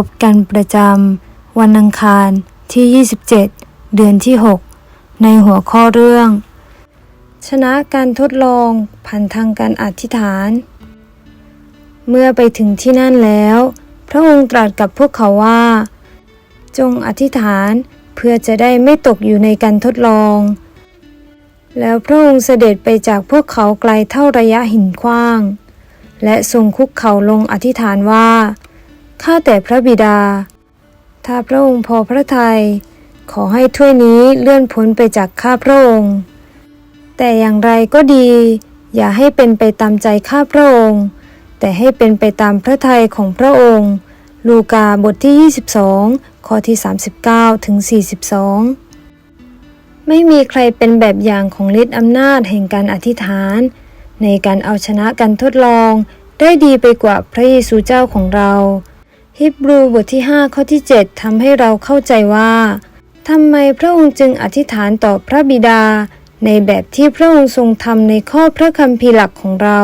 พบกันประจำวันอังคารที่ 27 เดือนที่ 6 ในหัวข้อเรื่อง ชนะการทดลองผ่านทางการอธิษฐาน เมื่อไปถึงที่นั่นแล้ว พระองค์ตรัสกับพวกเขาว่า จงอธิษฐานเพื่อจะได้ไม่ตกอยู่ในการทดลอง แล้วพระองค์เสด็จไปจากพวกเขาไกลเท่าระยะหินขว้าง และทรงคุกเข่าลงอธิษฐานว่า ข้าแต่พระบิดา ถ้าพระองค์พอพระทัยขอให้ถ้วยนี้เลื่อนพ้นไปจากข้าพระองค์ แต่อย่างไรก็ดี อย่าให้เป็นไปตามใจข้าพระองค์ แต่ให้เป็นไปตามพระทัยของพระองค์ ลูกาบทที่ 22 ข้อที่ 39 ถึง 42 ไม่มีใครเป็นแบบอย่างของฤทธิ์อำนาจแห่งการอธิษฐาน ในการเอาชนะการทดลองได้ดีไปกว่าพระเยซูเจ้าของเรา ฮิบรูบทที่ 5 ข้อที่ 7ทำให้เราเข้าใจว่าทำไมพระองค์จึงอธิษฐานต่อพระบิดา ในแบบที่พระองค์ทรงทำในข้อพระคัมภีร์หลักของเรา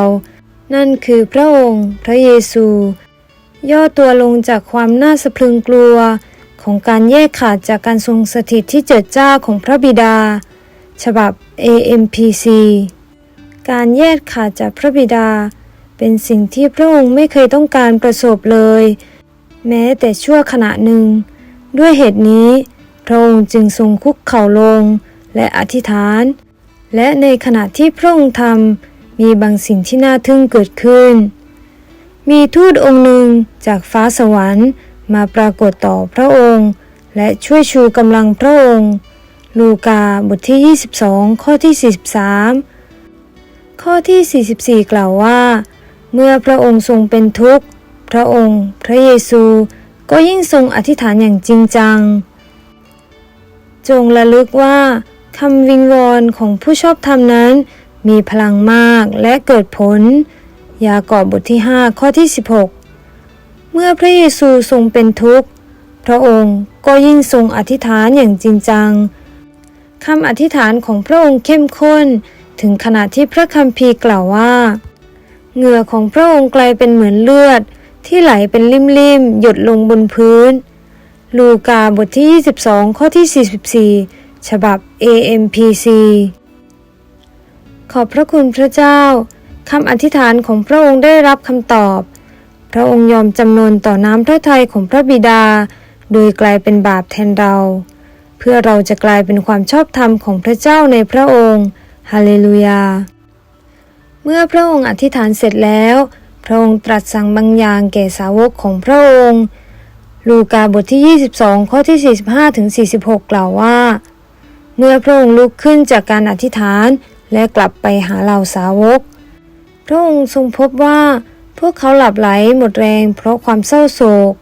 นั่นคือพระองค์ พระเยซู ย่อตัวลงจากความน่าสะพรึงกลัว ของการแยกขาดจากการทรงสถิตที่เจิดจ้าของพระบิดา ฉบับ AMPC การแยกขาดจากพระบิดา เป็นสิ่งที่พระองค์ไม่เคยต้องการประสบเลย แม้แต่ชั่วขณะหนึ่ง ด้วยเหตุนี้ พระองค์จึงทรงคุกเข่าลงและอธิษฐาน และในขณะที่พระองค์ทำมีบางสิ่งที่น่าทึ่งเกิดขึ้น มีทูตองค์หนึ่งจากฟ้าสวรรค์มาปรากฏต่อพระองค์ และช่วยชูกำลังพระองค์ ลูกาบทที่ 22 ข้อที่ 43 ข้อที่ 44 กล่าวว่า เมื่อพระองค์ทรงเป็นทุกข์ พระองค์ พระเยซู ก็ยิ่งทรงอธิษฐานอย่างจริงจัง จงระลึกว่าคำวิงวอนของผู้ชอบธรรมนั้น มีพลังมากและเกิดผล ยากอบบทที่ 5 ข้อที่ 16 เมื่อพระเยซูทรงเป็นทุกข์ พระองค์ก็ยิ่งทรงอธิษฐานอย่างจริงจังคำอธิษฐานของพระองค์เข้มข้น ถึงขนาดที่พระคัมภีร์กล่าวว่า เหงื่อของพระองค์กลายเป็นเหมือนเลือด ที่ไหลเป็นลิ่มๆ หยดลงบนพื้น ลูกาบทที่ 22 ข้อที่ 44 ฉบับ AMPC ขอบพระคุณพระเจ้าคำอธิษฐานของพระองค์ได้รับคำตอบ พระองค์ยอมจำนนต่อน้ำพระทัยของพระบิดา โดยกลายเป็นบาปแทนเรา เพื่อเราจะกลายเป็นความชอบธรรมของพระเจ้าในพระองค์ ฮาเลลูยา เมื่อพระองค์อธิษฐานเสร็จแล้ว พระองค์ตรัสสั่งบางอย่างแก่สาวกของพระองค์ ลูกาบทที่ 22 ข้อที่ 45ถึง46 กล่าวว่า เมื่อพระองค์ลุกขึ้นจากการอธิษฐานและกลับไปหาเหล่าสาวก พระองค์ทรงพบว่า พวกเขาหลับไหลหมดแรงเพราะความเศร้าโศก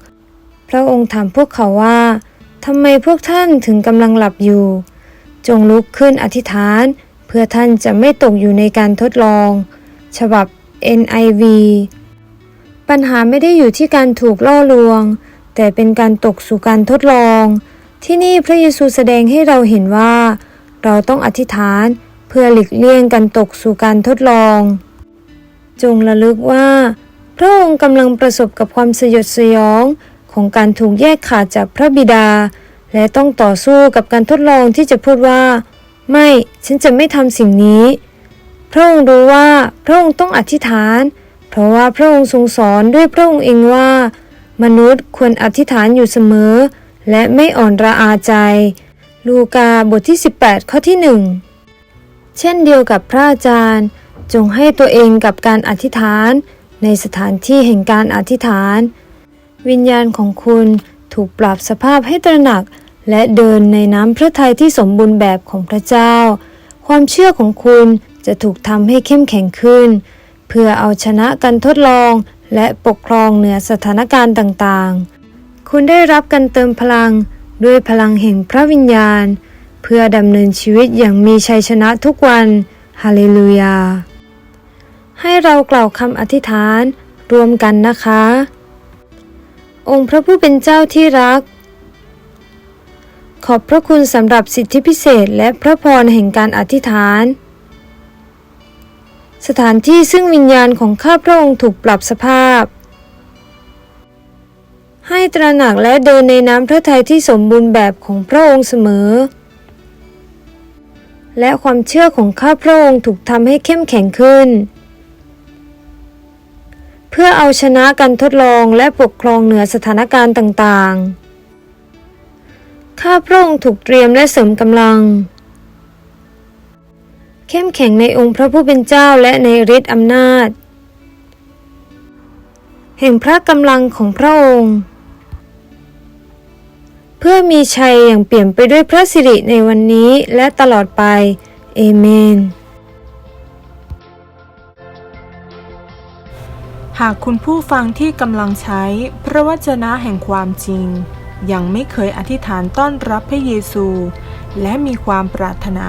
พระองค์ถามพวกเขาว่าทำไมพวกท่านถึงกำลังหลับอยู่ จงลุกขึ้นอธิษฐาน เพื่อท่านจะไม่ตกอยู่ในการทดลอง ฉบับ NIV ปัญหาไม่ได้อยู่ที่การถูกล่อลวง แต่เป็นการตกสู่การทดลอง ที่นี่พระเยซูแสดงให้เราเห็นว่า เราต้องอธิษฐานเพื่อหลีกเลี่ยงการตกสู่การทดลอง จงระลึกว่า พระองค์กำลังประสบกับความสยดสยองของการถูกแยกขาดจากพระบิดา และต้องต่อสู้กับการทดลองที่จะพูดว่า ไม่ ฉันจะไม่ทำสิ่งนี้ พระองค์รู้ว่าพระองค์ต้องอธิษฐาน เพราะว่าพระองค์ทรงสอนด้วยพระองค์เองว่า มนุษย์ควรอธิษฐานอยู่เสมอ และไม่อ่อนระอาใจ ลูกาบทที่ 18 ข้อที่หนึ่งเช่นเดียวกับพระอาจารย์ จงให้ตัวเองกับการอธิษฐาน ในสถานที่แห่งการอธิษฐาน วิญญาณของคุณถูกปรับสภาพให้ตระหนัก และเดินในน้ำพระทัยที่สมบูรณ์แบบของพระเจ้า ความเชื่อของคุณ จะถูกทำให้เข้มแข็งขึ้น เพื่อเอาชนะการทดลอง และปกครองเหนือสถานการณ์ต่างๆ คุณได้รับการเติมพลังด้วยพลังแห่งพระวิญญาณ เพื่อดำเนินชีวิตอย่างมีชัยชนะทุกวันฮาเลลูยา ให้เรากล่าวคำอธิษฐานรวมกันนะคะ องค์พระผู้เป็นเจ้าที่รัก ขอบพระคุณสำหรับสิทธิพิเศษและพระพรแห่งการอธิษฐาน สถานที่ซึ่งวิญญาณของข้าพระองค์ถูกปรับสภาพ ให้ตระหนักและเดินในน้ำพระทัยที่สมบูรณ์แบบของพระองค์เสมอ และความเชื่อของข้าพระองค์ถูกทำให้เข้มแข็งขึ้น เพื่อเอาชนะการทดลองและปกครองเหนือสถานการณ์ต่างๆ ข้าพระองค์ถูกเตรียมและเสริมกำลัง เข้มแข็งในองค์พระผู้เป็นเจ้าและในฤทธิ์อำนาจ แห่งพระกำลังของพระองค์ เพื่อมีชัยอย่างเปี่ยมไปด้วยพระสิริในวันนี้และตลอดไป เอเมน หากคุณผู้ฟังที่กำลังใช้พระวจนะแห่งความจริง ยังไม่เคยอธิษฐานต้อนรับพระเยซู และมีความปรารถนา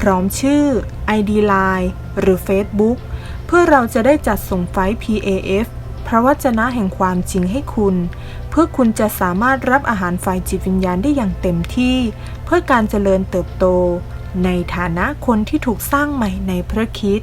พร้อมชื่อ ID Line หรือ Facebook เพื่อเราจะได้จัดส่งไฟล์ PAF พระวจนะแห่งความจริงให้คุณ เพื่อคุณจะสามารถรับอาหารฝ่ายจิตวิญญาณได้อย่างเต็มที่ เพื่อการเจริญเติบโต ในฐานะคนที่ถูกสร้างใหม่ในพระคิด